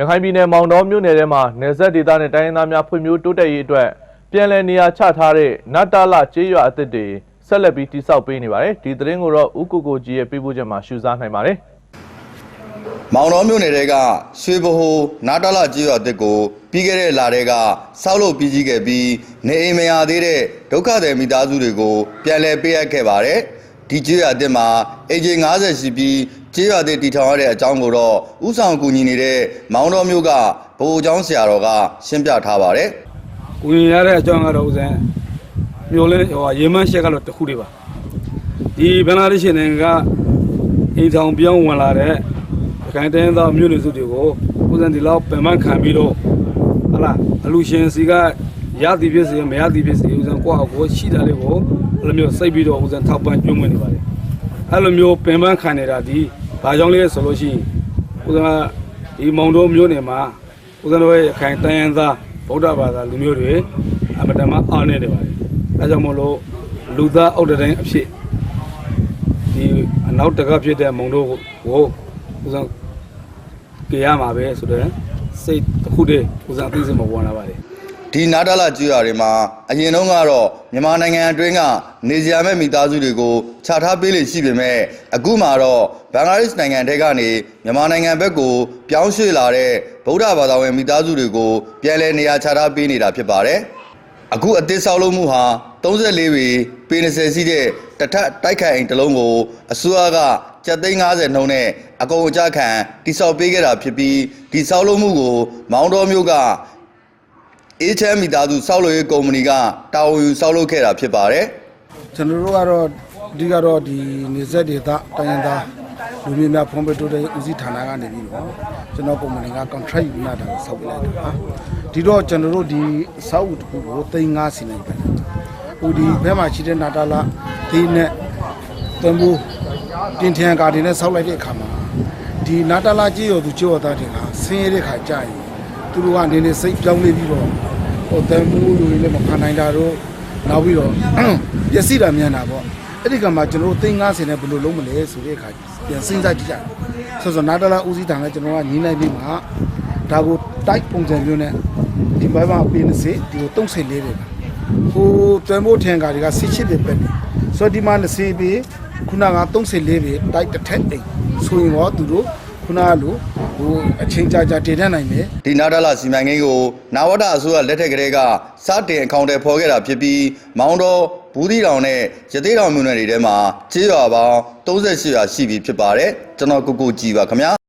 ရခိုင်ပြည်နယ်မောင်တော်မြို့နယ်ထဲမှာနယ်စပ်ဒေသနဲ့တိုင်းရင်းသားများဖွံ့ဖြိုးတိုးတက်ရေးအတွက်ပြည်내နေရာချထားတဲ့နတ်တလကျေးရွာအသစ်တွေဆက်လက်ပြီးတိစောက်ပေးနေပါတယ်ဒီသတင်းကိုတော့ဥကိုကိုကြီးရဲ့ပေးပို့ချက်မှာရှုစားနိုင်ပါတယ်မောင်တော်မြို့နယ်တဲကရွှေဘဟိုနားတလကြီးရွာတစ်ကိုပြီးခဲ့တဲ့လတဲကစောက်လို့ပြီးကြီးခဲ့ပြီးနေအိမ်မရသေးတဲ့ဒုက္ခသည်မိသားစုတွေကိုပြန်လည်ပေးအပ်ခဲ့ပါတယ် ဒီကြီးရွာတစ်မှာအဂျင်90ရှိပြီးကြီးရွာတစ်တည်ထောင်ရတဲ့အကြောင်းကိုတော့ဥဆောင်ကူညီနေတဲ့မောင်တော်မြို့ကဗဟိုအကြောင်းဆရာတော်ကရှင်းပြထားပါတယ်ကိုရင်ရတဲ့အကြောင်းကတော့ဦးဇင်းမျိုးလင်းဟိုရေမန်းရှက်ကတော့တစ်ခုတည်းပါဒီဘင်္ဂလားဒေ့ရှ်နိုင်ငံကအိမ်ဆောင်ပြောင်းဝင်လာတဲ့ရခိုင်တိုင်းသားမြို့နယ်စုတွေကိုဦးဇင်းဒီလောက်ပင်မခံပြီးတော့ဟလာအလူရှင်စီက ရသည်ဖြစ်စေမရသည်ဖြစ်စေဦးဇင်းကိုယ့်အကိုရှိတာလေးကိုအဲ့လိုမျိုးစိတ်ပြီးတော့ဦးဇင်းထောက်ပံ့ကျွမ်းဝင်နေပါတယ်အဲ့လိုမျိုးပင်မခံနေတာဒီဘာကြောင့်လဲဆိုလို့ရှိရင်ဦးဇင်းကဒီမောင်တော်မြို့နယ်မှာဦးဇင်းတို့ရဲ့ရခိုင်တိုင်းသားဗုဒ္ဓဘာသာလူမျိုးတွေအမတမအားနေတယ်ပါတယ်အဲကြောင့်မို့လို့လူသားအောက်တတိုင်းအဖြစ်ဒီအနောက်တကဖြစ်တဲ့မုံတို့ကိုဦးဇင်းကြရမှာပဲဆိုတော့စိတ်တစ်ခုတည်းဦးဇင်းအသိစိတ်မဝင်လာပါတယ် ဒီနာတာလာကျွော်တွေမှာအရင်တုန်းကတော့မြန်မာနိုင်ငံအတွင်းကနေစရာမဲ့မိသားစုတွေကိုခြာထားပေးလေရှိပေမဲ့အခုမှတော့ဘင်္ဂလားဒေ့ရှ်နိုင်ငံထဲကနေမြန်မာနိုင်ငံဘက်ကိုပြောင်းရွှေ့လာတဲ့ဗုဒ္ဓဘာသာဝင်မိသားစုတွေကိုပြန်လည်နေရာခြာထားပေးနေတာဖြစ်ပါတယ်။အခုအသစ်ဆောက်လုပ်မှုဟာ34ပေပေ20စီးတဲ့တထတိုက်ခိုင်အိမ်တစ်လုံးကိုအစိုးရကကျပ်သိန်း90နှုန်းနဲ့အကုန်အကျခံတိစောက်ပေးခဲ့တာဖြစ်ပြီးဒီဆောက်လုပ်မှုကိုမောင်းတော်မျိုးက အေးချမ်းမိသားစုစောက်လို့ရေးကုမ္ပဏီကတာဝန်ယူစောက်လုပ်ခဲ့တာဖြစ်ပါတယ်ကျွန်တော်တို့ကတော့အဓိကတော့ဒီနေဆက်ဒေသတိုင်းရင်းသားလူမျိုးများဖုံးပေးတိုးတဲ့ဦးစီးဌာနကနေပြီးတော့ကျွန်တော်ကုမ္ပဏီက contract ယူလာတာကိုဆောက်ပေးလိုက်တာပါဒီတော့ကျွန်တော်တို့ဒီအဆောက်အဦတစ်ခုကိုသိန်း5စီနိုင်တယ်ဟိုဒီဘက်မှာရှိတဲ့နာတာလာဒီနဲ့တံမိုးတင်ထန်ကာတွေနဲ့ဆောက်လိုက်တဲ့အခါမှာဒီနာတာလာကြီးရောသူကြောသားတွေကဆင်းရဲတဲ့ခါကြာရင် သူတို့ကနေနေစိတ်ပြောင်းနေပြီးတော့ဟိုတံမိုးလူတွေလည်းမခံနိုင်တာတော့နောက်ပြီးတော့ပျက်စီးတာမြန်တာပေါ့အဲ့ဒီကမှကျွန်တော်တို့သိန်း90နဲ့ဘယ်လိုလုပ်မလဲဆိုတဲ့အခါပြန်စဉ်းစားကြည့်ကြတယ်ဆိုတော့နာတာလာဦးစီးဌာနကျွန်တော်ကညီးနိုင်ပြီးမှဒါကိုတိုက်ပုံစံမျိုးနဲ့ဒီဘက်မှာပေးနေစေဒီကို34ပဲဟိုတွယ်မိုးထင်ကာတွေက18ပဲပဲနေဆိုတော့ဒီမှာ20ပဲခုနက34ပဲတိုက်တစ်ထက်အိမ်ဆိုရင်တော့သူတို့ခုနကလို ဟိုအချိန်ကြာကြာတည်တတ်နိုင်မယ်ဒီနာတာလာစီမံကိန်းကိုနာဝတအစိုးရလက်ထက်ကလေးကစတင်အကောင့်တွေဖော်ခဲ့တာဖြစ်ပြီးမောင်းတော်ဘူးသီးတောင်နဲ့ရသေးတောင်မြို့နယ်တွေထဲမှာကျေးရွာပေါင်း38ရွာရှိပြီဖြစ်ပါတယ်ကျွန်တော်ကိုကိုကြည်ပါခင်ဗျာ